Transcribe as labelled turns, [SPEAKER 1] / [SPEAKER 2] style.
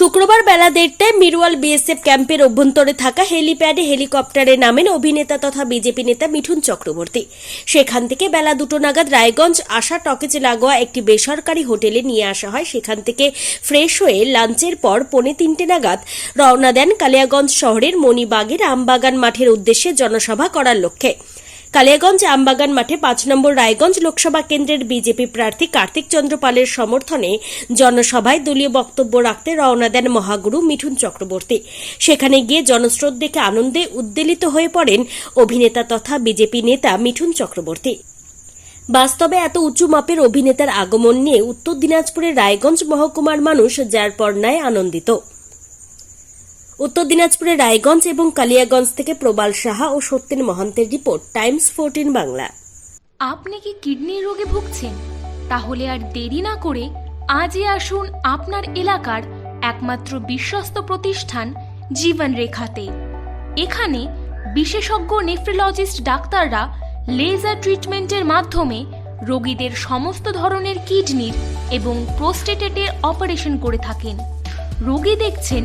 [SPEAKER 1] শুক্রবার বেলা দেড়টায় মিরওয়াল বিএসএফ ক্যাম্পের অভ্যন্তরে থাকা হেলিপ্যাডে হেলিকপ্টারে নামেন অভিনেতা তথা বিজেপি নেতা মিঠুন চক্রবর্তী। সেখান থেকে বেলা দুটো নাগাদ রায়গঞ্জ আশা টকেজ লাগোয়া একটি বেসরকারি হোটেলে নিয়ে আসা হয়। সেখান থেকে ফ্রেশ হয়ে লাঞ্চের পর পৌনে তিনটে নাগাদ রওনা দেন কালিয়াগঞ্জ শহরের মণিবাগের আমবাগান মাঠের উদ্দেশ্যে জনসভা করার লক্ষ্যে। কালিয়াগঞ্জ, আমবাগান মাঠে পাঁচ নম্বর রায়গঞ্জ লোকসভা কেন্দ্রের বিজেপি প্রার্থী কার্তিক চন্দ্র পালের সমর্থনে জনসভায় দলীয় বক্তব্য রাখতে রওনা দেন মহাগুরু মিঠুন চক্রবর্তী। সেখানে গিয়ে জনস্রোত দেখে আনন্দে উদ্বেলিত হয়ে পড়েন অভিনেতা তথা বিজেপি নেতা মিঠুন চক্রবর্তী। বাস্তবে এত উঁচু মাপের অভিনেতার আগমন নিয়ে উত্তর দিনাজপুরের রায়গঞ্জ মহকুমার মানুষ যার পর ন্যায় আনন্দিত। উত্তর দিনাজপুরের রায়গঞ্জ এবং কালিয়াগঞ্জ থেকে প্রবাল সাহা ও সত্যেন মহান্তের রিপোর্ট, টাইমস ফোরটিন বাংলা।
[SPEAKER 2] আপনি কি কিডনির রোগে ভুগছেন? তাহলে আর দেরি না করে আজই আসুন আপনার এলাকার একমাত্র বিশ্বস্ত প্রতিষ্ঠান জীবন রেখাতে এখানে বিশেষজ্ঞ নেফ্রোলজিস্ট ডাক্তাররা লেজার ট্রিটমেন্টের মাধ্যমে রোগীদের সমস্ত ধরনের কিডনির এবং প্রোস্টেটেটের অপারেশন করে থাকেন। রোগী দেখছেন